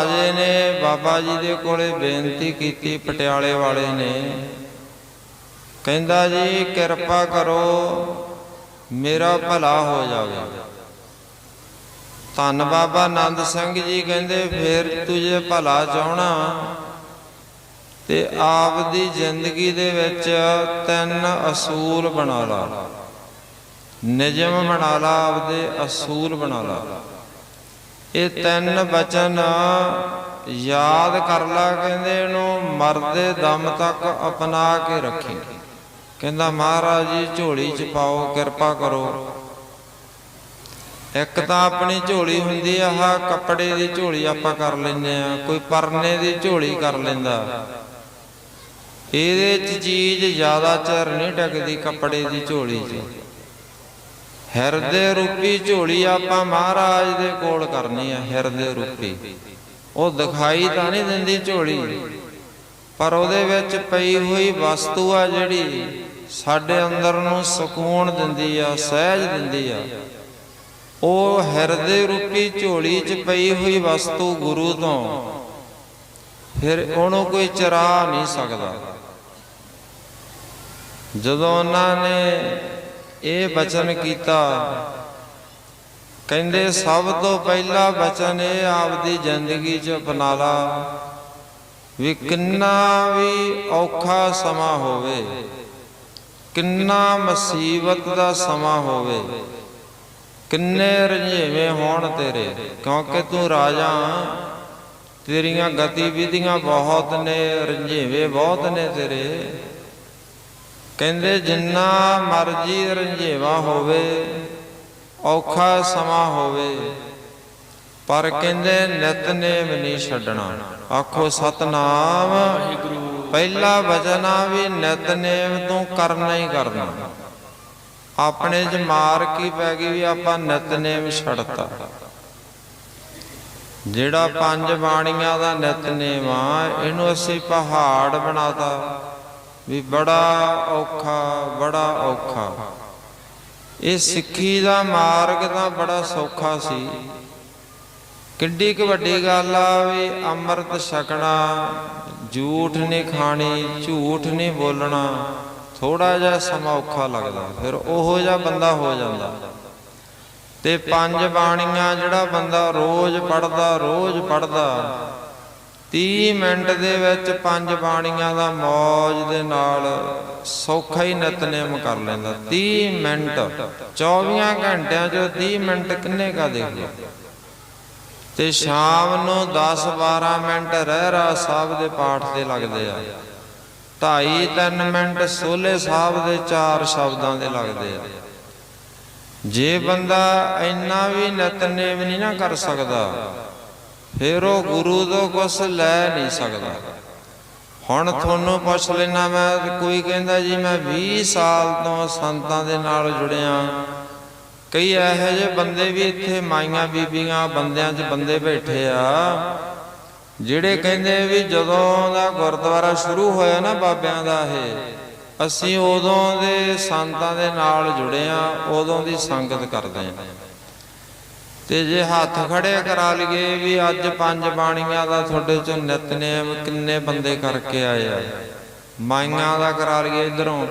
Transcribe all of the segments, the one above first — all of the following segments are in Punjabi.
ਰਾਜੇ ਨੇ ਬਾਬਾ ਜੀ ਦੇ ਕੋਲੇ ਬੇਨਤੀ ਕੀਤੀ, ਪਟਿਆਲੇ ਵਾਲੇ ਨੇ। ਕਹਿੰਦਾ ਜੀ, ਕਿਰਪਾ ਕਰੋ, ਮੇਰਾ ਭਲਾ ਹੋ ਜਾਵੇ। ਧੰਨ ਬਾਬਾ ਆਨੰਦ ਸਿੰਘ ਜੀ ਕਹਿੰਦੇ, ਫਿਰ ਤੂੰ ਜੇ ਭਲਾ ਚਾਹਣਾ ਤੇ ਆਪ ਦੀ ਜ਼ਿੰਦਗੀ ਦੇ ਵਿੱਚ ਤਿੰਨ ਅਸੂਲ ਬਣਾ ਲਾ। ਨਿਯਮ ਬਣਾ ਲਾ, ਆਪਦੇ ਅਸੂਲ ਬਣਾ ਲਾ। ਇਹ ਤਿੰਨ ਬਚਨ ਯਾਦ ਕਰ ਲਾ, ਕਹਿੰਦੇ ਇਹਨੂੰ, ਮਰਦੇ ਦਮ ਤੱਕ ਅਪਣਾ ਕੇ ਰੱਖੀ। ਕਹਿੰਦਾ, ਮਹਾਰਾਜ ਜੀ, ਝੋਲੀ ਚ ਪਾਓ, ਕਿਰਪਾ ਕਰੋ। ਇੱਕ ਤਾਂ ਆਪਣੀ ਝੋਲੀ ਹੁੰਦੀ ਆ, ਆਹ ਕੱਪੜੇ ਦੀ ਝੋਲੀ ਆਪਾਂ ਕਰ ਲੈਂਦੇ ਆ, ਕੋਈ ਪਰਨੇ ਦੀ ਝੋਲੀ ਕਰ ਲੈਂਦਾ। ਇਹਦੇ ਚ ਚੀਜ਼ ਜ਼ਿਆਦਾ ਚਿਰ ਨਹੀਂ ਟਕਦੀ ਕੱਪੜੇ ਦੀ ਝੋਲੀ 'ਚ। ਹਿਰਦੇ ਰੂਪੀ ਝੋਲੀ ਆਪਾਂ ਮਹਾਰਾਜ ਦੇ ਕੋਲ ਕਰਨੀ ਆ, ਹਿਰਦੇ ਰੂਪੀ। ਉਹ ਦਿਖਾਈ ਤਾਂ ਨਹੀਂ ਦਿੰਦੀ ਝੋਲੀ, ਪਰ ਉਹਦੇ ਵਿੱਚ ਪਈ ਹੋਈ ਵਸਤੂ ਆ ਜਿਹੜੀ ਸਾਡੇ ਅੰਦਰ ਨੂੰ ਸਕੂਨ ਦਿੰਦੀ ਆ, ਸਹਿਜ ਦਿੰਦੀ ਆ। ਉਹ ਹਿਰਦੇ ਰੂਪੀ ਝੋਲੀ 'ਚ ਪਈ ਹੋਈ ਵਸਤੂ ਗੁਰੂ ਤੋਂ, ਫਿਰ ਉਹਨੂੰ ਕੋਈ ਚਰਾ ਨਹੀਂ ਸਕਦਾ। ਜਦੋਂ ਉਹਨਾਂ ਨੇ ਇਹ ਬਚਨ ਕੀਤਾ। ਕਹਿੰਦੇ, ਸਭ ਤੋਂ ਪਹਿਲਾ ਬਚਨ ਇਹ ਆਪਦੀ ਜ਼ਿੰਦਗੀ 'ਚ ਅਪਣਾ ਲਾ ਵੀ ਕਿੰਨਾ ਵੀ ਔਖਾ ਸਮਾਂ ਹੋਵੇ, ਕਿੰਨਾ ਮੁਸੀਬਤ ਦਾ ਸਮਾਂ ਹੋਵੇ, ਕਿੰਨੇ ਰੰਝੇਵੇਂ ਹੋਣ ਤੇਰੇ, ਕਿਉਂਕਿ ਤੂੰ ਰਾਜਾ ਤੇਰੀਆਂ ਗਤੀਵਿਧੀਆਂ ਬਹੁਤ ਨੇ ਰੰਝੇਵੇਂ ਬਹੁਤ ਨੇ ਤੇਰੇ। ਕਹਿੰਦੇ ਜਿੰਨਾ ਮਰਜ਼ੀ ਰੰਝੇਵਾ ਹੋਵੇ, ਔਖਾ ਸਮਾਂ ਹੋਵੇ, ਪਰ ਕਹਿੰਦੇ ਨਿਤਨੇਮ ਨਹੀਂ ਛੱਡਣਾ। ਆਖੋ, ਸਤਨਾਮ, ਪਹਿਲਾ ਵਚਨ ਆ ਵੀ ਨਿਤਨੇਮ ਤੂੰ ਕਰਨਾ ਹੀ ਕਰਨਾ। ਆਪਣੇ ਚ ਮਾਰ ਕੀ ਪੈ ਗਈ ਵੀ ਆਪਾਂ ਨਿਤਨੇਮ ਛੱਡਤਾ। ਜਿਹੜਾ ਪੰਜ ਬਾਣੀਆਂ ਦਾ ਨਿਤਨੇਮ ਆ, ਇਹਨੂੰ ਅਸੀਂ ਪਹਾੜ ਬਣਾਤਾ। ਵੀ ਬੜਾ ਔਖਾ ਬੜਾ ਔਖਾ। ਇਹ ਸਿੱਖੀ ਦਾ ਮਾਰਗ ਤਾਂ ਬੜਾ ਸੌਖਾ ਸੀ। ਕਿੱਡੀ ਕੁ ਵੱਡੀ ਗੱਲ ਆ ਵੀ ਅੰਮ੍ਰਿਤ ਛਕਣਾ, ਝੂਠ ਨਹੀਂ ਖਾਣੀ, ਝੂਠ ਨਹੀਂ ਬੋਲਣਾ ਥੋੜਾ ਜਿਹਾ ਸਮਾਂ ਔਖਾ ਲੱਗਦਾ, ਫਿਰ ਉਹੋ ਜਿਹਾ ਬੰਦਾ ਹੋ ਜਾਂਦਾ। ਤੇ ਪੰਜ ਬਾਣੀਆਂ ਜਿਹੜਾ ਬੰਦਾ ਰੋਜ਼ ਪੜਦਾ ਰੋਜ਼ ਪੜਦਾ 30 ਮਿੰਟ ਦੇ ਵਿੱਚ ਪੰਜ ਬਾਣੀਆਂ ਦਾ ਮੌਜ ਦੇ ਨਾਲ ਸੌਖਾ ਹੀ ਨਿਤਨੇਮ ਕਰ ਲੈਂਦਾ। 30 ਮਿੰਟ 24 ਘੰਟਿਆਂ ਚੋਂ 30 ਮਿੰਟ ਕਿੰਨੇ ਕਾ ਦੇਖ ਤੇ ਸ਼ਾਮ ਨੂੰ 10 12 ਮਿੰਟ ਰਹਿਰਾ ਸਾਹਿਬ ਦੇ ਪਾਠ ਤੇ ਲੱਗਦੇ ਆ। ਢਾਈ 3 ਮਿੰਟ ਸੋਲੇ ਸਾਹਿਬ ਦੇ ਚਾਰ ਸ਼ਬਦਾਂ ਦੇ ਲੱਗਦੇ ਆ। ਜੇ ਬੰਦਾ ਇੰਨਾ ਵੀ ਨਿਤਨੇਮ ਨਹੀਂ ਨਾ ਕਰ ਸਕਦਾ ਫਿਰ ਉਹ ਗੁਰੂ ਤੋਂ ਕੁਛ ਲੈ ਨਹੀਂ ਸਕਦਾ। ਹੁਣ ਤੁਹਾਨੂੰ ਪੁੱਛ ਲੈਣਾ ਮੈਂ ਕੋਈ ਕਹਿੰਦਾ ਜੀ ਮੈਂ 20 ਸਾਲ ਤੋਂ ਸੰਤਾਂ ਦੇ ਨਾਲ ਜੁੜਿਆ। ਕਈ ਇਹੋ ਜਿਹੇ ਬੰਦੇ ਵੀ ਇੱਥੇ ਮਾਈਆਂ ਬੀਬੀਆਂ ਬੰਦਿਆਂ 'ਚ ਬੰਦੇ ਬੈਠੇ ਆ, ਜਿਹੜੇ ਕਹਿੰਦੇ ਵੀ ਜਦੋਂ ਦਾ ਗੁਰਦੁਆਰਾ ਸ਼ੁਰੂ ਹੋਇਆ ਨਾ ਬਾਬਿਆਂ ਦਾ ਇਹ, ਅਸੀਂ ਉਦੋਂ ਦੇ ਸੰਤਾਂ ਦੇ ਨਾਲ ਜੁੜੇ ਆ, ਉਦੋਂ ਦੀ ਸੰਗਤ ਕਰਦੇ ਆ। ਤੇ ਜੇ ਹੱਥ ਖੜੇ ਕਰਾ ਲਈਏ ਵੀ ਅੱਜ ਪੰਜ ਬਾਣੀਆਂ ਦਾ ਤੁਹਾਡੇ ਚੋਂ ਨਿਤਨੇਮ ਕਿੰਨੇ ਬੰਦੇ ਕਰਕੇ ਆਏ ਆ? ਮਾਈਆਂ ਦਾ ਕਰਾ ਲਈਏ ਇਧਰੋਂ।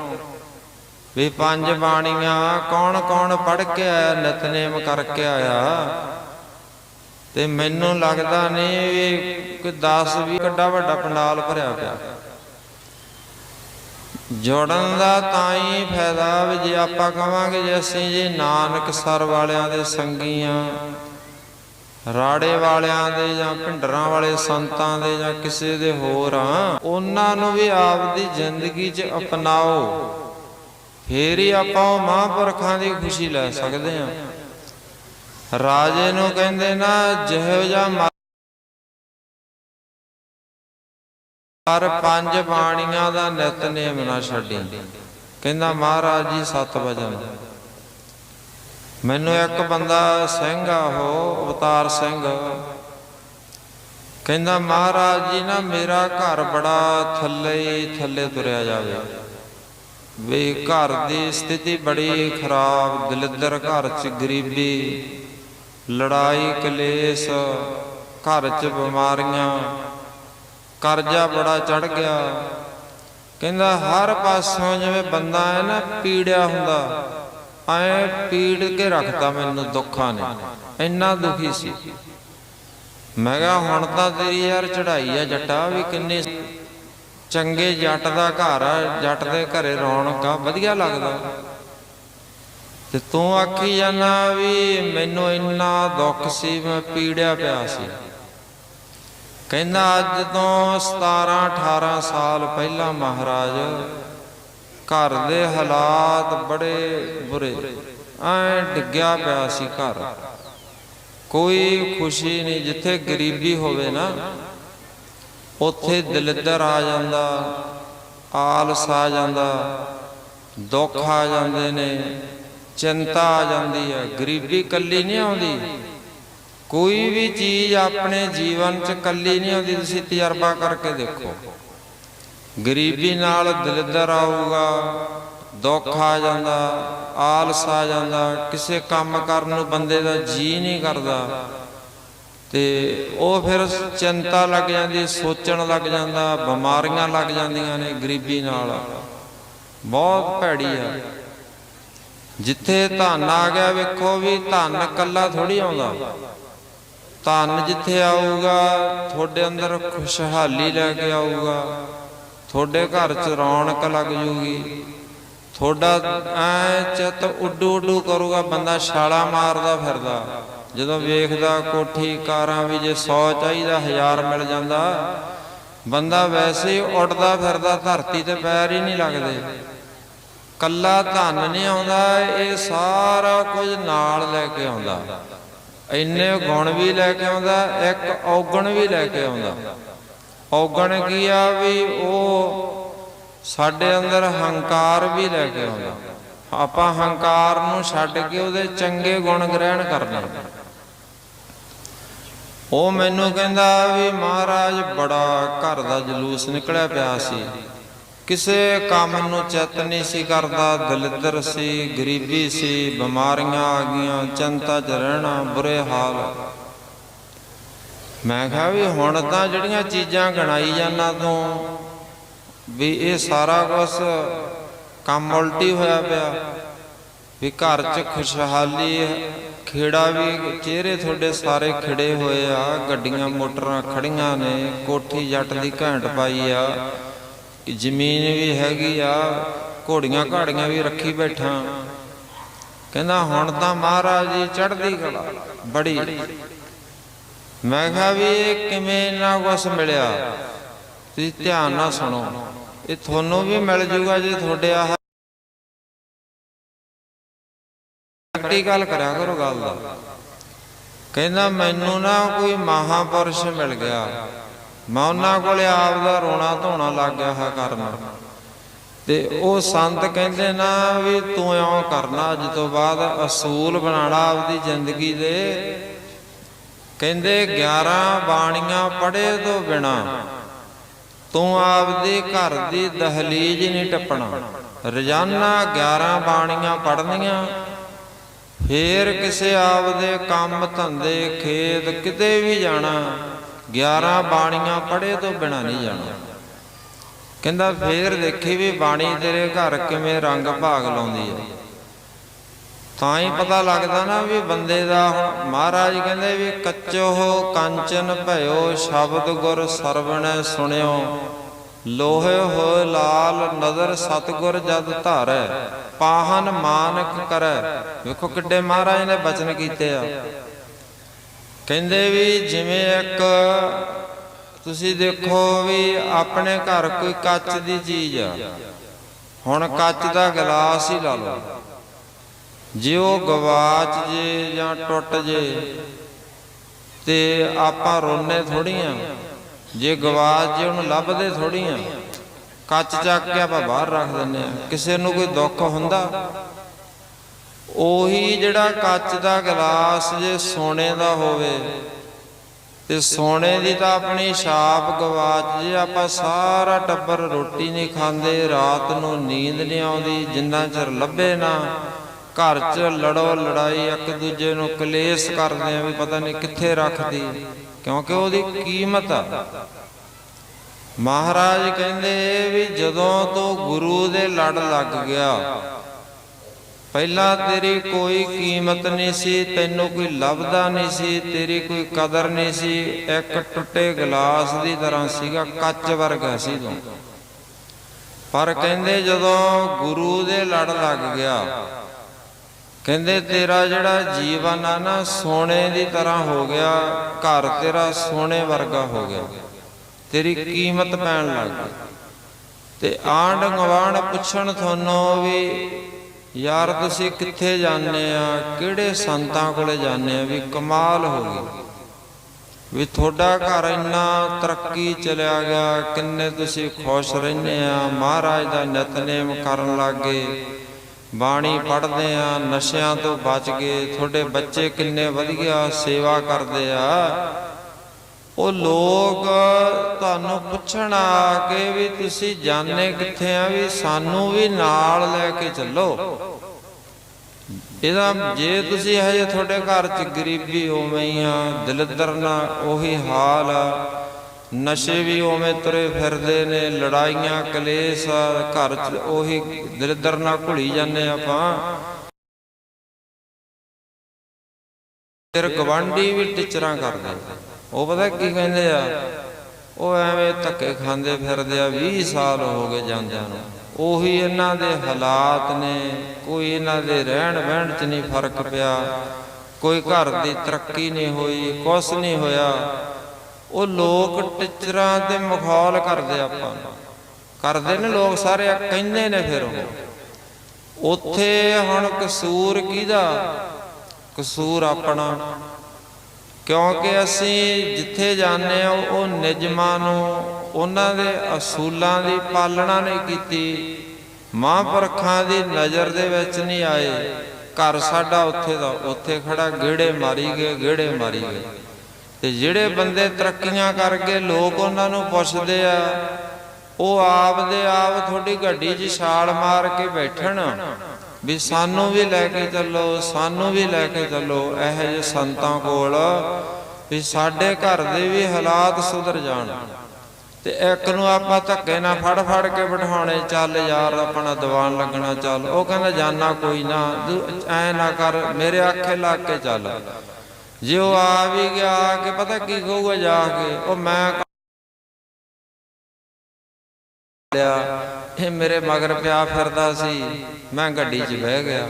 ਵੀ ਪੰਜ ਬਾਣੀਆਂ ਕੌਣ ਕੌਣ ਪੜ ਕੇ ਆਇਆ, ਨਿਤਨੇਮ ਕਰਕੇ ਆਇਆ? ਤੇ ਮੈਨੂੰ ਲੱਗਦਾ ਨਹੀਂ ਵੀ ਕੋਈ 10 ਵੀ ਕਿੱਡਾ ਵੱਡਾ ਪੰਡਾਲ ਭਰਿਆ ਪਿਆ। ਜੋੜਨ ਦਾ ਤਾਂ ਹੀ ਫਾਇਦਾ ਵੀ ਜੇ ਆਪਾਂ ਕਵਾਂਗੇ ਜੇ ਅਸੀਂ ਜੀ ਨਾਨਕ ਸਰ ਵਾਲਿਆਂ ਦੇ ਸੰਗੀਆਂ, ਰਾੜੇ ਵਾਲਿਆਂ ਦੇ ਜਾਂ ਭਿੰਡਰਾਂ ਵਾਲੇ ਸੰਤਾਂ ਦੇ ਜਾਂ ਕਿਸੇ ਦੇ ਹੋਰ ਆ ਉਹਨਾਂ ਨੂੰ ਵੀ ਆਪਦੀ ਜ਼ਿੰਦਗੀ 'ਚ ਅਪਣਾਓ। ਫੇਰ ਹੀ ਆਪਾਂ ਉਹ ਮਹਾਂਪੁਰਖਾਂ ਦੀ ਖੁਸ਼ੀ ਲੈ ਸਕਦੇ ਹਾਂ। ਰਾਜੇ ਨੂੰ ਕਹਿੰਦੇ ਨਾ, ਜਿਹੋ ਜਿਹਾ ਪਰ ਪੰਜ ਬਾਣੀਆਂ ਦਾ ਨਿਤਨੇਮ ਨਾ ਛੱਡੀ। ਕਹਿੰਦਾ, ਮਹਾਰਾਜ ਜੀ, ਸਤ ਵਜਨ। ਮੈਨੂੰ ਇੱਕ ਬੰਦਾ ਸਿੰਘ ਆ, ਉਹ ਅਵਤਾਰ ਸਿੰਘ। ਕਹਿੰਦਾ, ਮਹਾਰਾਜ ਜੀ, ਨਾ ਮੇਰਾ ਘਰ ਬੜਾ ਥੱਲੇ ਹੀ ਥੱਲੇ ਤੁਰਿਆ ਜਾਵੇ। ਵੀ ਘਰ ਦੀ ਸਥਿਤੀ ਬੜੀ ਖਰਾਬ, ਦਲਿੱਦਰ ਘਰ ਚ ਗਰੀਬੀ, ਲੜਾਈ, ਕਲੇਸ਼, ਘਰ 'ਚ ਬਿਮਾਰੀਆਂ ਕਰਜ਼ਾ ਬੜਾ ਚੜ ਗਿਆ। ਕਹਿੰਦਾ, ਹਰ ਪਾਸੋਂ ਜਿਵੇਂ ਬੰਦਾ ਹੈ ਨਾ, ਪੀੜਿਆ ਹੁੰਦਾ। ਐ ਪੀੜ ਕੇ ਰੱਖਦਾ ਮੈਨੂੰ ਦੁੱਖਾਂ ਨੇ। ਇੰਨਾ ਦੁਖੀ ਸੀ। ਮੈਂ ਕਿਹਾ, ਹੁਣ ਤਾਂ ਤੇਰੀ ਯਾਰ ਚੜਾਈ ਆ ਜੱਟਾ, ਵੀ ਕਿੰਨੇ ਚੰਗੇ ਜੱਟ ਦਾ ਘਰ ਆ, ਜੱਟ ਦੇ ਘਰੇ ਰੌਣਕ ਆ, ਵਧੀਆ ਲੱਗਦਾ। ਤੇ ਤੂੰ ਆਖੀ ਜਾਣਾ ਵੀ ਮੈਨੂੰ ਇੰਨਾ ਦੁੱਖ ਸੀ, ਮੈਂ ਪੀੜਿਆ ਪਿਆ ਸੀ। ਕਹਿੰਦਾ ਅੱਜ ਤੋਂ 17 18 ਸਾਲ ਪਹਿਲਾਂ ਮਹਾਰਾਜ, ਘਰ ਦੇ ਹਾਲਾਤ ਬੜੇ ਬੁਰੇ। ਐ ਡਿੱਗਿਆ ਪਿਆ ਸੀ ਘਰ। ਕੋਈ ਖੁਸ਼ੀ ਨਹੀਂ, ਜਿੱਥੇ ਗਰੀਬੀ ਹੋਵੇ ਨਾ, ਉੱਥੇ ਦਲਿੱਦਰ ਆ ਜਾਂਦਾ, ਆਲਸ ਆ ਜਾਂਦਾ, ਦੁੱਖ ਆ ਜਾਂਦੇ ਨੇ, ਚਿੰਤਾ ਆ ਜਾਂਦੀ ਹੈ। ਗਰੀਬੀ ਕੱਲੀ ਨਹੀਂ ਆਉਂਦੀ। ਕੋਈ ਵੀ ਚੀਜ਼ ਆਪਣੇ ਜੀਵਨ 'ਚ ਕੱਲੀ ਨਹੀਂ ਆਉਂਦੀ, ਤੁਸੀਂ ਤਜਰਬਾ ਕਰਕੇ ਦੇਖੋ। ਗਰੀਬੀ ਨਾਲ ਦਲਿੱਦਰ ਆਊਗਾ, ਦੁੱਖ ਆ ਜਾਂਦਾ, ਆਲਸ ਆ ਜਾਂਦਾ, ਕਿਸੇ ਕੰਮ ਕਰਨ ਨੂੰ ਬੰਦੇ ਦਾ ਜੀ ਨਹੀਂ ਕਰਦਾ। ਤੇ ਉਹ ਫਿਰ ਚਿੰਤਾ ਲੱਗ ਜਾਂਦੀ, ਸੋਚਣ ਲੱਗ ਜਾਂਦਾ, ਬਿਮਾਰੀਆਂ ਲੱਗ ਜਾਂਦੀਆਂ ਨੇ ਗਰੀਬੀ ਨਾਲ। ਬਹੁਤ ਭੈੜੀ ਆ। ਜਿੱਥੇ ਧਨ ਆ ਗਿਆ, ਵੇਖੋ ਵੀ ਧਨ ਇਕੱਲਾ ਥੋੜੀ ਆਉਂਦਾ। ਧਨ ਜਿੱਥੇ ਆਊਗਾ, ਤੁਹਾਡੇ ਅੰਦਰ ਖੁਸ਼ਹਾਲੀ ਲੈ ਕੇ ਆਊਗਾ। ਤੁਹਾਡੇ ਘਰ 'ਚ ਰੌਣਕ ਲੱਗ ਜੂਗੀ। ਤੁਹਾਡਾ ਐ ਚਿੱਤ ਉੱਡੂ ਉੱਡੂ ਕਰੂਗਾ, ਬੰਦਾ ਛਾਲਾ ਮਾਰਦਾ ਫਿਰਦਾ। ਜਦੋਂ ਵੇਖਦਾ ਕੋਠੀ ਕਾਰਾਂ ਵੀ ਜੇ 100 ਚਾਹੀਦਾ 1000 ਮਿਲ ਜਾਂਦਾ, ਬੰਦਾ ਵੈਸੇ ਹੀ ਉੱਡਦਾ ਫਿਰਦਾ, ਧਰਤੀ ਤੇ ਪੈਰ ਹੀ ਨਹੀਂ ਲੱਗਦੇ। ਕੱਲਾ ਧਨ ਨਹੀਂ ਆਉਂਦਾ, ਇਹ ਸਾਰਾ ਕੁਝ ਨਾਲ ਲੈ ਕੇ ਆਉਂਦਾ। ਇੰਨੇ ਗੁਣ ਵੀ ਲੈ ਕੇ ਆਉਂਦਾ, ਇੱਕ ਔਗਣ ਵੀ ਲੈ ਕੇ ਆਉਂਦਾ। ਔਗਣ ਕੀ ਆ ਵੀ ਉਹ ਸਾਡੇ ਅੰਦਰ ਹੰਕਾਰ ਵੀ ਲੈ ਕੇ ਆਉਂਦਾ। ਆਪਾਂ ਹੰਕਾਰ ਨੂੰ ਛੱਡ ਕੇ ਉਹਦੇ ਚੰਗੇ ਗੁਣ ਗ੍ਰਹਿਣ ਕਰਨਾ ਉਹ ਮੈਨੂੰ ਕਹਿੰਦਾ ਵੀ ਮਹਾਰਾਜ, ਬੜਾ ਘਰ ਦਾ ਜਲੂਸ ਨਿਕਲਿਆ ਪਿਆ ਸੀ। ਕਿਸੇ ਕੰਮ ਨੂੰ ਚਿੱਤ ਨਹੀਂ ਸੀ ਕਰਦਾ, ਦਲਿੱਦਰ ਸੀ, ਗਰੀਬੀ ਸੀ, ਬਿਮਾਰੀਆਂ ਆ ਗਈਆਂ, ਚਿੰਤਾ 'ਚ ਰਹਿਣਾ, ਬੁਰੇ ਹਾਲ। ਮੈਂ ਕਿਹਾ ਵੀ ਹੁਣ ਤਾਂ ਜਿਹੜੀਆਂ ਚੀਜ਼ਾਂ ਗਣਾਈ ਜਾਂਦਾ ਤੂੰ, ਵੀ ਇਹ ਸਾਰਾ ਕੁਝ ਕੰਮ ਉਲਟੀ ਹੋਇਆ ਪਿਆ। ਵੀ ਘਰ 'ਚ ਖੁਸ਼ਹਾਲੀ, ਖੇੜਾ ਵੀ, ਚਿਹਰੇ ਤੁਹਾਡੇ ਸਾਰੇ ਖਿੜੇ ਹੋਏ ਆ, ਗੱਡੀਆਂ, ਮੋਟਰਾਂ ਖੜੀਆਂ ਨੇ, ਕੋਠੀ ਜੱਟ ਦੀ ਘੈਂਟ ਪਾਈ ਆ। ਕਿ ਜ਼ਮੀਨ ਵੀ ਹੈਗੀ ਆ, ਘੋੜੀਆਂ ਘਾੜੀਆਂ ਵੀ ਰੱਖੀ ਬੈਠਾ। ਕਹਿੰਦਾ, ਹੁਣ ਤਾਂ ਮਹਾਰਾਜ ਜੀ ਚੜ੍ਹਦੀ ਕਲਾ, ਬੜੀ। ਮੈਂ ਕਿਹਾ ਵੀ ਇਹ ਕਿਵੇਂ ਨਾ ਕੁਛ ਮਿਲਿਆ? ਤੁਸੀਂ ਧਿਆਨ ਨਾਲ ਸੁਣੋ, ਇਹ ਤੁਹਾਨੂੰ ਵੀ ਮਿਲ ਜੂਗਾ ਜੇ ਤੁਹਾਡੇ ਆਹ ਪ੍ਰੈਕਟੀਕਲ ਕਰਿਆ ਕਰੋ ਗੱਲ ਦਾ। ਕਹਿੰਦਾ, ਮੈਨੂੰ ਨਾ ਕੋਈ ਮਹਾਪੁਰਸ਼ ਮਿਲ ਗਿਆ। ਮੈਂ ਉਹਨਾਂ ਕੋਲੇ ਆਪ ਦਾ ਰੋਣਾ ਧੋਣਾ ਲੱਗ ਗਿਆ ਹੈ ਕਰਨ। ਤੇ ਉਹ ਸੰਤ ਕਹਿੰਦੇ ਨਾ ਵੀ ਤੂੰ ਇਉਂ ਕਰਨਾ, ਅੱਜ ਤੋਂ ਬਾਅਦ ਅਸੂਲ ਬਣਾਣਾ ਆਪਦੀ ਜ਼ਿੰਦਗੀ ਦੇ। ਕਹਿੰਦੇ 11 ਬਾਣੀਆਂ ਪੜ੍ਹੇ ਤੋਂ ਬਿਨਾ ਤੂੰ ਆਪਦੇ ਘਰ ਦੀ ਦਹਲੀਜ਼ ਨਹੀਂ ਟੱਪਣਾ। ਰੋਜ਼ਾਨਾ 11 ਬਾਣੀਆਂ ਪੜ੍ਹਨੀਆਂ, ਫੇਰ ਕਿਸੇ ਆਪਦੇ ਕੰਮ ਧੰਦੇ ਖੇਤ ਕਿਤੇ ਵੀ ਜਾਣਾ। 11 ਬਾਣੀਆਂ ਪੜ੍ਹੇ ਤੋਂ ਬਿਨਾ ਨਹੀਂ ਜਾਣਾ। ਕਹਿੰਦਾ, ਫੇਰ ਦੇਖੀ ਵੀ ਬਾਣੀ ਤੇਰੇ ਘਰ ਕਿਵੇਂ ਰੰਗ ਭਾਗ ਲਾਉਂਦੀ ਹੈ ਤਾਂ ਹੀ ਪਤਾ ਲੱਗਦਾ ਨਾ ਵੀ ਬੰਦੇ ਦਾ ਹੁਣ ਮਹਾਰਾਜ ਕਹਿੰਦੇ ਵੀ ਕੱਚੋ ਹੋ ਕੰਚਨ ਭਇਓ ਸ਼ਬਦ ਗੁਰ ਸਰਵਣ ਸੁਣਿਓ। ਲੋਹੇ ਹੋ ਲਾਲ ਨਦਰ ਸਤਗੁਰ ਜਦ ਧਾਰੈ, ਪਾਹਨ ਮਾਨਕ ਕਰੈ। ਵੇਖੋ ਕਿੱਡੇ ਮਹਾਰਾਜ ਨੇ ਬਚਨ ਕੀਤੇ ਆ। ਕਹਿੰਦੇ ਵੀ ਜਿਵੇਂ ਇੱਕ ਤੁਸੀਂ ਦੇਖੋ ਵੀ ਆਪਣੇ ਘਰ ਕੋਈ ਕੱਚ ਦੀ ਚੀਜ਼ ਆ। ਹੁਣ ਕੱਚ ਦਾ ਗਲਾਸ ਹੀ ਲਾ ਲਓ। ਜੇ ਉਹ ਗਵਾਚ ਜੇ ਜਾਂ ਟੁੱਟ ਜੇ, ਤੇ ਆਪਾਂ ਰੋਨੇ ਥੋੜੀਆਂ ਜੇ ਗਵਾਚ ਜੇ, ਉਹਨੂੰ ਲੱਭਦੇ ਥੋੜੀਆਂ ਕੱਚ ਚੱਕ ਕੇ ਆਪਾਂ ਬਾਹਰ ਰੱਖ ਦਿੰਨੇ ਆ। ਕਿਸੇ ਨੂੰ ਕੋਈ ਦੁੱਖ ਹੁੰਦਾ? ਉਹੀ ਜਿਹੜਾ ਕੱਚ ਦਾ ਗਲਾਸ ਜੇ ਸੋਨੇ ਦਾ ਹੋਵੇ, ਤੇ ਸੋਨੇ ਦੀ ਤਾਂ ਆਪਣੀ ਛਾਪ ਗਵਾਚ ਜੇ ਆਪਾਂ ਸਾਰਾ ਟੱਬਰ ਰੋਟੀ ਨਹੀਂ ਖਾਂਦੇ, ਰਾਤ ਨੂੰ ਨੀਂਦ ਨਹੀਂ ਆਉਂਦੀ, ਜਿੰਨਾ ਚਿਰ ਲੱਭੇ ਨਾ, ਘਰ 'ਚ ਲੜੋ ਲੜਾਈ, ਇੱਕ ਦੂਜੇ ਨੂੰ ਕਲੇਸ਼ ਕਰਦੇ ਆ ਵੀ ਪਤਾ ਨਹੀਂ ਕਿੱਥੇ ਰੱਖਦੀ, ਕਿਉਂਕਿ ਉਹਦੀ ਕੀਮਤ ਆ। ਮਹਾਰਾਜ ਕਹਿੰਦੇ ਵੀ ਜਦੋਂ ਤੋਂ ਗੁਰੂ ਦੇ ਲੜ ਲੱਗ ਗਿਆ ਪਹਿਲਾਂ ਤੇਰੀ ਕੋਈ ਕੀਮਤ ਨਹੀਂ ਸੀ, ਤੈਨੂੰ ਕੋਈ ਲੱਭਦਾ ਨਹੀਂ ਸੀ, ਤੇਰੀ ਕੋਈ ਕਦਰ ਨਹੀਂ ਸੀ। ਇੱਕ ਟੁੱਟੇ ਗਲਾਸ ਦੀ ਤਰ੍ਹਾਂ ਸੀਗਾ, ਕੱਚ ਵਰਗਾ ਸੀ ਤੂੰ। ਪਰ ਕਹਿੰਦੇ ਜਦੋਂ ਗੁਰੂ ਦੇ ਲੜ ਲੱਗ ਗਿਆ, ਕਹਿੰਦੇ ਤੇਰਾ ਜਿਹੜਾ ਜੀਵਨ ਆ ਨਾ, ਸੋਨੇ ਦੀ ਤਰ੍ਹਾਂ ਹੋ ਗਿਆ, ਘਰ ਤੇਰਾ ਸੋਨੇ ਵਰਗਾ ਹੋ ਗਿਆ। ਤੇਰੀ ਕੀਮਤ ਪੈਣ ਲੱਗ ਗਈ। ਤੇ ਆਂਢ ਗਵਾਂਢ ਪੁੱਛਣ ਤੁਹਾਨੂੰ ਵੀ ਯਾਰ ਤੁਸੀਂ ਕਿੱਥੇ ਜਾਂਦੇ ਆ? ਕਿਹੜੇ ਸੰਤਾਂ ਕੋਲੇ ਜਾਂਦੇ ਆ? ਵੀ ਕਮਾਲ ਹੋ ਗਈ। ਵੀ ਤੁਹਾਡਾ ਘਰ ਇੰਨਾ ਤਰੱਕੀ ਚਲਿਆ ਗਿਆ, ਕਿੰਨੇ ਤੁਸੀਂ ਖੁਸ਼ ਰਹਿੰਦੇ ਆ? ਮਹਾਰਾਜ ਦਾ ਨਿਤਨੇਮ ਕਰਨ ਲੱਗੇ। ਬਾਣੀ ਪੜ੍ਹਦੇ ਆ, ਨਸ਼ਿਆਂ ਤੋਂ ਬਚ ਗਏ। ਤੁਹਾਡੇ ਬੱਚੇ ਕਿੰਨੇ ਵਧੀਆ ਸੇਵਾ ਕਰਦੇ ਆ। ਉਹ ਲੋਕ ਤੁਹਾਨੂੰ ਪੁੱਛਣ ਆ ਕੇ ਵੀ ਤੁਸੀਂ ਜਾਣੇ ਕਿੱਥੇ ਆ ਵੀ ਸਾਨੂੰ ਵੀ ਨਾਲ ਲੈ ਕੇ ਚੱਲੋ। ਇਹਦਾ ਜੇ ਤੁਸੀਂ ਹਜੇ ਤੁਹਾਡੇ ਘਰ 'ਚ ਗਰੀਬੀ ਉਵੇਂ ਹੀ ਆ ਦਲਿੱਦਰ ਨਾ ਉਹੀ ਹਾਲ ਆ ਨਸ਼ੇ ਵੀ ਉਵੇਂ ਤੁਰੇ ਫਿਰਦੇ ਨੇ ਲੜਾਈਆਂ ਕਲੇਸ਼ ਆ, ਘਰ 'ਚ ਉਹੀ ਦਲਿੱਦਰ ਨਾਲ ਘੁਲੀ ਜਾਂਦੇ ਆਪਾਂ। ਫਿਰ ਗਵਾਂਢੀ ਵੀ ਟਿਚਰਾਂ ਕਰਦੇ ਉਹ ਪਤਾ ਕੀ ਕਹਿੰਦੇ ਆ? ਉਹ ਐਵੇਂ ਧੱਕੇ ਖਾਂਦੇ ਫਿਰਦੇ ਆ 20 ਸਾਲ ਹੋ ਗਏ ਜਾਂਦਿਆਂ ਨੂੰ। ਉਹੀ ਇਹਨਾਂ ਦੇ ਹਾਲਾਤ ਨੇ, ਕੋਈ ਇਹਨਾਂ ਦੇ ਰਹਿਣ ਬਹਿਣ 'ਚ ਨਹੀਂ ਫ਼ਰਕ ਪਿਆ। ਕੋਈ ਘਰ ਦੀ ਤਰੱਕੀ ਨਹੀਂ ਹੋਈ, ਕੁਛ ਨਹੀਂ ਹੋਇਆ। ਉਹ ਲੋਕ ਟਿਚਰਾਂ ਤੇ ਮਖੌਲ ਕਰਦੇ ਆਪਾਂ ਨੂੰ। ਕਰਦੇ ਨੇ ਲੋਕ ਸਾਰੇ ਕਹਿੰਦੇ ਨੇ ਫਿਰ ਉਹ। ਉੱਥੇ ਹੁਣ ਕਸੂਰ ਕਿਹਦਾ? ਕਸੂਰ ਆਪਣਾ ਕਿਉਂਕਿ ਅਸੀਂ ਜਿੱਥੇ ਜਾਂਦੇ ਆ ਉਹ ਨਿਜਮਾਂ ਨੂੰ, ਉਹਨਾਂ ਦੇ ਅਸੂਲਾਂ ਦੀ ਪਾਲਣਾ ਨਹੀਂ ਕੀਤੀ। ਮਹਾਂਪੁਰਖਾਂ ਦੀ ਨਜ਼ਰ ਦੇ ਵਿੱਚ ਨਹੀਂ ਆਏ। ਘਰ ਸਾਡਾ ਉੱਥੇ ਦਾ, ਉੱਥੇ ਖੜਾ ਗੇੜੇ ਮਾਰੀ ਗਏ, ਗੇੜੇ ਮਾਰੀ ਗਏ। ਤੇ ਜਿਹੜੇ ਬੰਦੇ ਤਰੱਕੀਆਂ ਕਰਕੇ ਲੋਕ ਉਹਨਾਂ ਨੂੰ ਪੁੱਛਦੇ ਆ, ਉਹ ਆਪ ਦੇ ਆਪ ਤੁਹਾਡੀ ਗੱਡੀ 'ਚ ਛਾਲ ਮਾਰ ਕੇ ਬੈਠਣ। ਵੀ ਸਾਨੂੰ ਵੀ ਲੈ ਕੇ ਚੱਲੋ, ਸਾਨੂੰ ਵੀ ਲੈ ਕੇ ਚੱਲੋ ਇਹੋ ਜਿਹੇ ਸੰਤਾਂ ਕੋਲ ਵੀ ਸਾਡੇ ਘਰ ਦੇ ਵੀ ਹਾਲਾਤ ਸੁਧਰ ਜਾਣ। ਤੇ ਇੱਕ ਨੂੰ ਆਪਾਂ ਧੱਕੇ ਨਾਲ ਫੜ ਫੜ ਕੇ ਬਿਠਾਉਣੇ, ਚੱਲ ਯਾਰ ਆਪਣਾ ਦੀਵਾਨ ਲੱਗਣਾ ਚੱਲ। ਉਹ ਕਹਿੰਦਾ, ਜਾਨਾ ਕੋਈ ਨਾ ਐ ਨਾ ਕਰ, ਮੇਰੇ ਆਖੇ ਲੱਗ ਕੇ ਚੱਲ। ਜੇ ਉਹ ਆ ਵੀ ਗਿਆ ਕਿ ਪਤਾ ਕੀ ਕਹੂਗਾ ਜਾ ਕੇ? ਉਹ ਮੈਂ ਲਿਆ। ਇਹ ਮੇਰੇ ਮਗਰ ਪਿਆ ਫਿਰਦਾ ਸੀ, ਮੈਂ ਗੱਡੀ 'ਚ ਬਹਿ ਗਿਆ।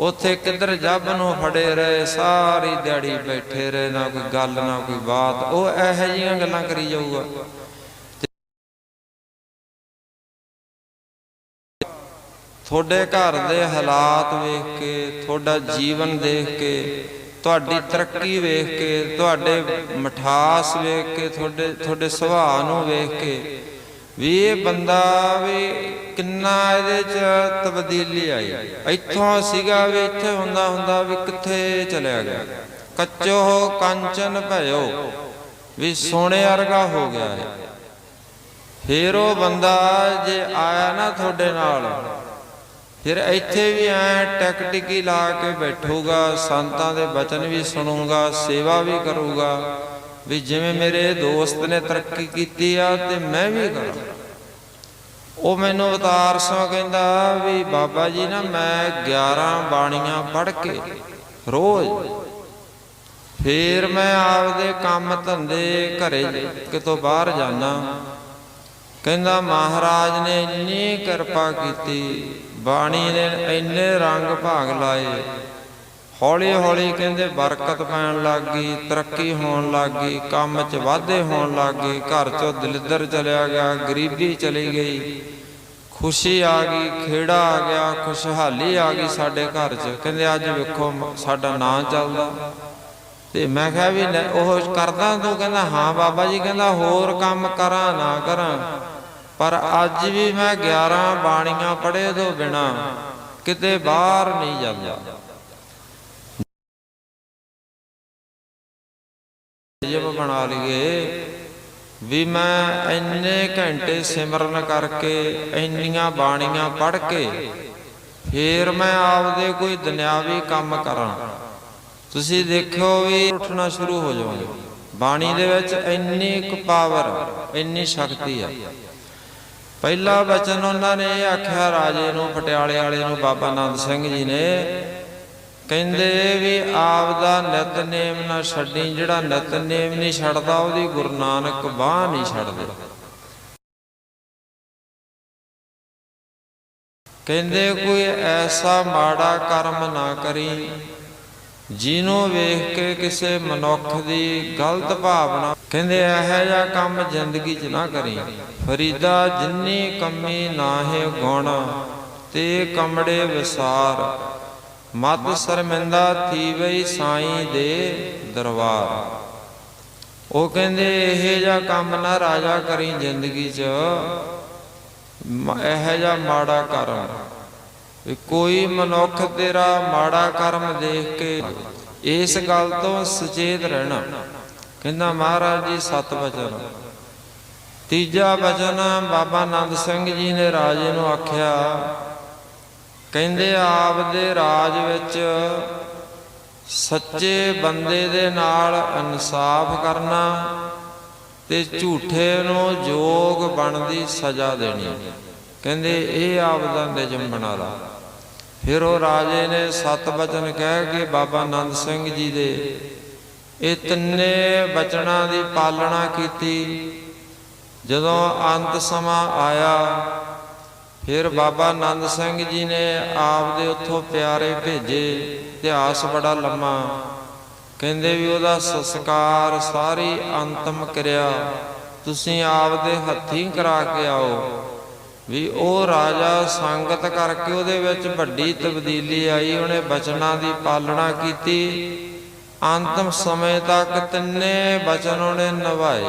ਉੱਥੇ ਕਿੱਧਰ ਜੱਬ ਨੂੰ ਫੜੇ ਰਹੇ, ਸਾਰੀ ਦਿਹਾੜੀ ਬੈਠੇ ਰਹੇ, ਨਾ ਕੋਈ ਗੱਲ, ਨਾ ਕੋਈ ਬਾਤ। ਉਹ ਇਹੋ ਜਿਹੀਆਂ ਗੱਲਾਂ ਕਰੀ ਜਾਊਗਾ। ਤੁਹਾਡੇ ਘਰ ਦੇ ਹਾਲਾਤ ਵੇਖ ਕੇ, ਤੁਹਾਡਾ ਜੀਵਨ ਦੇਖ ਕੇ, ਤੁਹਾਡੀ ਤਰੱਕੀ ਵੇਖ ਕੇ, ਤੁਹਾਡੇ ਮਠਾਸ ਵੇਖ ਕੇ, ਤੁਹਾਡੇ ਤੁਹਾਡੇ ਸੁਭਾਅ ਨੂੰ ਵੇਖ ਕੇ ਵੀ ਇਹ ਬੰਦਾ ਵੀ ਕਿੰਨਾ ਇਹਦੇ ਚ ਤਬਦੀਲੀ ਆਈ। ਇੱਥੋਂ ਸੀਗਾ ਵੀ ਇੱਥੇ ਹੁੰਦਾ ਹੁੰਦਾ ਵੀ ਕਿੱਥੇ ਚਲਿਆ ਗਿਆ। ਕੱਚੋ ਕੰਚਨ ਭਇਓ, ਵੀ ਸੋਨੇ ਵਰਗਾ ਹੋ ਗਿਆ ਹੈ ਫਿਰ ਉਹ ਬੰਦਾ ਜੇ ਆਇਆ ਨਾ ਤੁਹਾਡੇ ਨਾਲ, ਫਿਰ ਇੱਥੇ ਵੀ ਐ ਟਿਕੀ ਲਾ ਕੇ ਬੈਠੂਗਾ, ਸੰਤਾਂ ਦੇ ਬਚਨ ਵੀ ਸੁਣੂਗਾ, ਸੇਵਾ ਵੀ ਕਰੂਗਾ। ਵੀ ਜਿਵੇਂ ਮੇਰੇ ਦੋਸਤ ਨੇ ਤਰੱਕੀ ਕੀਤੀ ਆ ਤੇ ਮੈਂ ਵੀ ਕਰਾਂ। ਉਹ ਮੈਨੂੰ ਅਵਤਾਰ ਸੋ ਕਹਿੰਦਾ ਵੀ ਬਾਬਾ ਜੀ ਨਾ, ਮੈਂ 11 ਬਾਣੀਆਂ ਪੜ੍ਹ ਕੇ ਰੋਜ਼ ਫੇਰ ਮੈਂ ਆਪਦੇ ਕੰਮ ਧੰਦੇ ਘਰੇ ਕਿਤੋਂ ਬਾਹਰ ਜਾਣਾ ਕਹਿੰਦਾ ਮਹਾਰਾਜ ਨੇ ਇੰਨੀ ਕਿਰਪਾ ਕੀਤੀ, ਬਾਣੀ ਨੇ ਇੰਨੇ ਰੰਗ ਭਾਗ ਲਾਏ ਹੌਲੀ ਹੌਲੀ ਕਹਿੰਦੇ ਬਰਕਤ ਪੈਣ ਲੱਗ ਗਈ ਤਰੱਕੀ ਹੋਣ ਲੱਗ ਗਈ ਕੰਮ 'ਚ ਵਾਧੇ ਹੋਣ ਲੱਗ ਗਏ ਘਰ 'ਚੋਂ ਦਲਿੱਦਰ ਚਲਿਆ ਗਿਆ ਗਰੀਬੀ ਚਲੀ ਗਈ ਖੁਸ਼ੀ ਆ ਗਈ ਖੇੜਾ ਆ ਗਿਆ ਖੁਸ਼ਹਾਲੀ ਆ ਗਈ ਸਾਡੇ ਘਰ 'ਚ। ਕਹਿੰਦੇ ਅੱਜ ਵੇਖੋ ਸਾਡਾ ਨਾਂ ਚੱਲਦਾ। ਤੇ ਮੈਂ ਕਿਹਾ ਵੀ ਉਹ ਕਰਦਾ ਤੂੰ ਕਹਿੰਦਾ ਹਾਂ ਬਾਬਾ ਜੀ ਕਹਿੰਦਾ ਹੋਰ ਕੰਮ ਕਰਾਂ ਨਾ ਕਰਾਂ। ਪਰ ਅੱਜ ਵੀ ਮੈਂ 11 ਬਾਣੀਆਂ ਪੜ੍ਹੇ ਤੋਂ ਬਿਨਾ ਕਿਤੇ ਬਾਹਰ ਨਹੀਂ ਜਾਂਦਾ ਜਿਵੇਂ ਬਣਾ ਲਈਏ, ਵੀ ਮੈਂ ਇੰਨੇ ਘੰਟੇ ਸਿਮਰਨ ਕਰਕੇ, ਇੰਨੀਆਂ ਬਾਣੀਆਂ ਪੜ੍ਹ ਕੇ, ਫੇਰ ਮੈਂ ਆਪਦੇ ਕੋਈ ਦੁਨਿਆਵੀ ਕੰਮ ਕਰਾਂ। ਤੁਸੀਂ ਦੇਖਿਓ ਵੀ ਉੱਠਣਾ ਸ਼ੁਰੂ ਹੋ ਜਾਓਗੇ। ਬਾਣੀ ਦੇ ਵਿੱਚ ਇੰਨੀ ਇੱਕ ਪਾਵਰ ਇੰਨੀ ਸ਼ਕਤੀ ਆ। ਪਹਿਲਾ ਬਚਨ ਉਹਨਾਂ ਨੇ ਇਹ ਆਖਿਆ ਰਾਜੇ ਨੂੰ, ਪਟਿਆਲੇ ਵਾਲੇ ਨੂੰ, ਬਾਬਾ ਆਨੰਦ ਸਿੰਘ ਜੀ ਨੇ ਕਹਿੰਦੇ ਵੀ ਆਪ ਦਾ ਨਿਤਨੇਮ ਨਾ ਛੱਡੀ, ਜਿਹੜਾ ਨਿਤਨੇਮ ਨਹੀਂ ਛੱਡਦਾ, ਉਹਦੀ ਗੁਰੂ ਨਾਨਕ ਬਾਹ ਨਹੀਂ ਛੱਡਦੇ। ਕਹਿੰਦੇ ਕੋਈ ਐਸਾ ਮਾੜਾ ਕਰਮ ਨਾ ਕਰੀ, ਜਿਹਨੂੰ ਵੇਖ ਕੇ ਕਿਸੇ ਮਨੁੱਖ ਦੀ ਗਲਤ ਭਾਵਨਾ, ਕਹਿੰਦੇ ਇਹੋ ਜਿਹਾ ਕੰਮ ਜ਼ਿੰਦਗੀ 'ਚ ਨਾ ਕਰੀ। ਫਰੀਦਾ ਜਿੰਨੀ ਕਮੀ ਨਾਹੇ ਗੁਣ, ਤੇ ਕਮੜੇ ਵਿਸਾਰ। ਮਤ ਸ਼ਰਮਿੰਦਾ ਥੀਵਈ ਸਾਈਂ ਦੇ ਦਰਬਾਰ। ਉਹ ਕਹਿੰਦੇ, ਇਹ ਜਿਹਾ ਕੰਮ ਨਾ ਰਾਜਾ ਕਰੀ ਜ਼ਿੰਦਗੀ 'ਚ, ਮ- ਇਹੋ ਜਿਹਾ ਮਾੜਾ ਕਰਮ। ਵੀ ਕੋਈ ਮਨੁੱਖ ਤੇਰਾ ਮਾੜਾ ਕਰਮ ਦੇਖ ਕੇ ਇਸ ਗੱਲ ਤੋਂ ਸੁਚੇਤ ਰਹਿਣਾ। ਕਹਿੰਦਾ, ਮਹਾਰਾਜ ਜੀ, ਸਤ ਵਚਨ। ਤੀਜਾ ਵਚਨ ਬਾਬਾ ਆਨੰਦ ਸਿੰਘ ਜੀ ਨੇ ਰਾਜੇ ਨੂੰ ਆਖਿਆ ਕਹਿੰਦੇ ਆਪ ਦੇ ਰਾਜ ਵਿੱਚ ਸੱਚੇ ਬੰਦੇ ਦੇ ਨਾਲ ਇਨਸਾਫ ਕਰਨਾ ਤੇ ਝੂਠੇ ਨੂੰ ਜੋਗ ਬਣਦੀ ਸਜ਼ਾ ਦੇਣੀ। ਕਹਿੰਦੇ ਇਹ ਆਪ ਦਾ ਨਿਯਮ ਬਣਾ ਲਾ ਫਿਰ ਉਹ ਰਾਜੇ ਨੇ ਸਤ ਬਚਨ ਕਹਿ ਕੇ ਬਾਬਾ ਆਨੰਦ ਸਿੰਘ ਜੀ ਦੇ ਇਹ ਤਿੰਨੇ ਬਚਨਾਂ ਦੀ ਪਾਲਣਾ ਕੀਤੀ। ਜਦੋਂ ਅੰਤ ਸਮਾਂ ਆਇਆ ਫਿਰ ਬਾਬਾ ਆਨੰਦ ਸਿੰਘ ਜੀ ਨੇ ਆਪ ਦੇ ਉੱਥੋਂ ਪਿਆਰੇ ਭੇਜੇ, ਇਤਿਹਾਸ ਬੜਾ ਲੰਮਾ। ਕਹਿੰਦੇ ਵੀ ਉਹਦਾ ਸੰਸਕਾਰ ਸਾਰੀ ਅੰਤਮ ਕਿਰਿਆ। ਤੁਸੀਂ ਆਪ ਦੇ ਹੱਥੀਂ ਕਰਾ ਕੇ ਆਓ। ਵੀ ਉਹ ਰਾਜਾ ਸੰਗਤ ਕਰਕੇ ਉਹਦੇ ਵਿੱਚ ਵੱਡੀ ਤਬਦੀਲੀ ਆਈ, ਉਹਨੇ ਬਚਨਾਂ ਦੀ ਪਾਲਣਾ ਕੀਤੀ। ਅੰਤਮ ਸਮੇਂ ਤੱਕ ਤਿੰਨੇ ਬਚਨ ਉਹਨੇ ਨਿਭਾਏ।